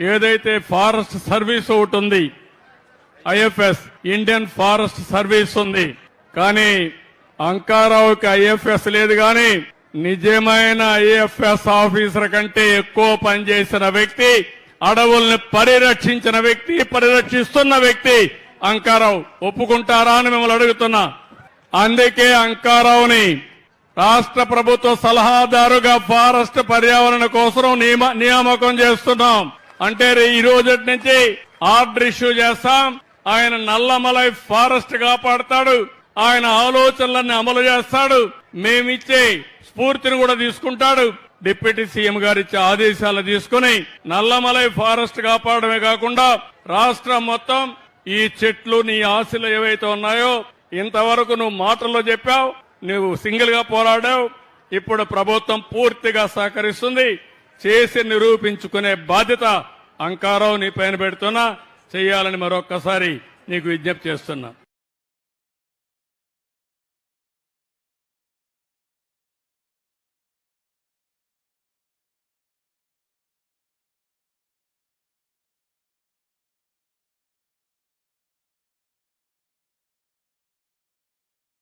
ఏదైతే forest service ఒకటి ఉంది ఐఎఫ్ఎస్ ఇండియన్ ఫారెస్ట్ సర్వీస్ ఉంది. కానీ అంకారావుకి ఐఎఫ్ఎస్ లేదు కానీ నిజమైన ఐఎఫ్ఎస్ ఆఫీసర్ కంటే ఎక్కువ పనిచేసిన వ్యక్తి అడవుల్ని పరిరక్షించిన వ్యక్తి పరిరక్షిస్తున్న వ్యక్తి అంకారావు. ఒప్పుకుంటారా అని మిమ్మల్ని అడుగుతున్నా. అందుకే అంకారావుని రాష్ట్ర ప్రభుత్వ సలహాదారుగా ఫారెస్ట్ పర్యావరణ కోసం నియమ- నియామకం చేస్తున్నాం. అంటే రే- ఈ రోజు నుంచి ఆర్డర్ ఇష్యూ చేస్తాం. ఆయన నల్లమలై ఫారెస్ట్ కాపాడతాడు. ఆయన ఆలోచనలన్నీ అమలు చేస్తాడు. మేమిచ్చే స్ఫూర్తిని కూడా తీసుకుంటాడు. డిప్యూటీ సీఎం గారు ఇచ్చే ఆదేశాలు తీసుకుని నల్లమలై ఫారెస్ట్ కాపాడమే కాకుండా రాష్ట్రం మొత్తం ఈ చెట్లు నీ ఆశలు ఏవైతే ఉన్నాయో ఇంతవరకు నువ్వు మాటల్లో చెప్పావు. నువ్వు సింగిల్గా పోరాడావు. ఇప్పుడు ప్రభుత్వం పూర్తిగా సహకరిస్తుంది. చేసి నిరూపించుకునే బాధ్యత అంకారావు నీ పైన పెడుతున్నా. చేయాలని మరొక్కసారి నీకు విజ్ఞప్తి చేస్తున్నా.